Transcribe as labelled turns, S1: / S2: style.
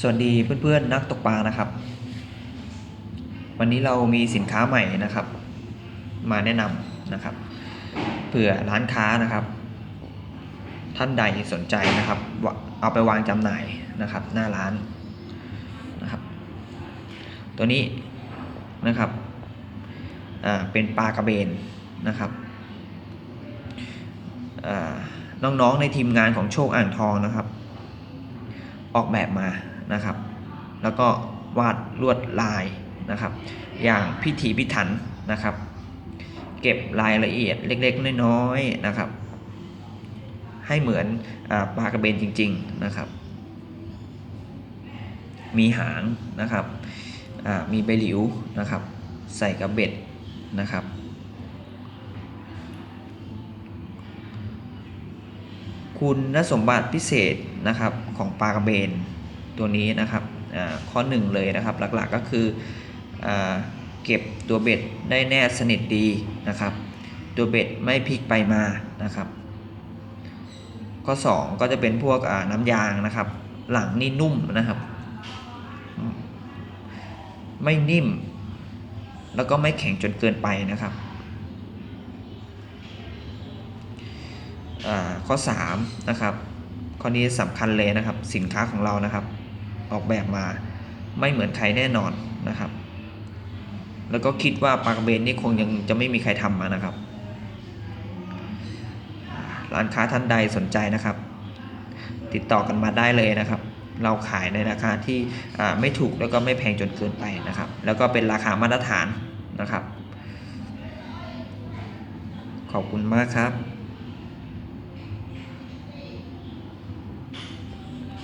S1: สวัสดีเพื่อนๆนักตกปลานะครับ วันนี้เรามีสินค้าใหม่นะครับ มาแนะนำนะครับเผื่อร้านค้านะครับ ท่านใดสนใจนะครับเอาไปวางจำหน่ายนะครับ หน้าร้านนะครับ ตัวนี้นะครับอ่าเป็นปลากระเบนนะครับอ่าน้องๆในทีมงานของโชคอ่างทองนะครับ ออกแบบมา นะครับ แล้วก็วาดลวดลายนะครับ อย่างพิถีพิถันนะครับ เก็บรายละเอียดเล็กๆน้อยๆนะครับ ให้เหมือนอปลากระเบนจริง ๆนะครับ มีหางนะครับมีใบหลิวนะครับ ใส่กระเบ็ดนะครับคุณสมบัติพิเศษนะครับของปลากระเบน ตัวนี้นะครับข้อหนึ่งเลยนะครับ หลักๆก็คืออเก็บตัวเบ็ดได้แนบสนิทดีนะครับ ตัวเบ็ดไม่พลิกไปมานะครับ ข้อ 2 ก็จะเป็นพวกน้ำยางนะครับ หลังนี่นุ่มนะครับ ไม่นิ่ม แล้วก็ไม่แข็งจนเกินไปนะครับข้อ3นะครับข้อนี้สำคัญเลยนะครับ สินค้าของเรานะครับ ออกแบบมาไม่เหมือนใครแน่นอนนะครับ แล้วก็คิดว่าปลากระเบนนี่คงยังจะไม่มีใครทำมานะครับ ร้านค้าท่านใดสนใจนะครับ ติดต่อกันมาได้เลยนะครับ เราขายในราคาที่ไม่ถูกแล้วก็ไม่แพงจนเกินไปนะครับ แล้วก็เป็นราคามาตรฐานนะครับ ขอบคุณมากครับ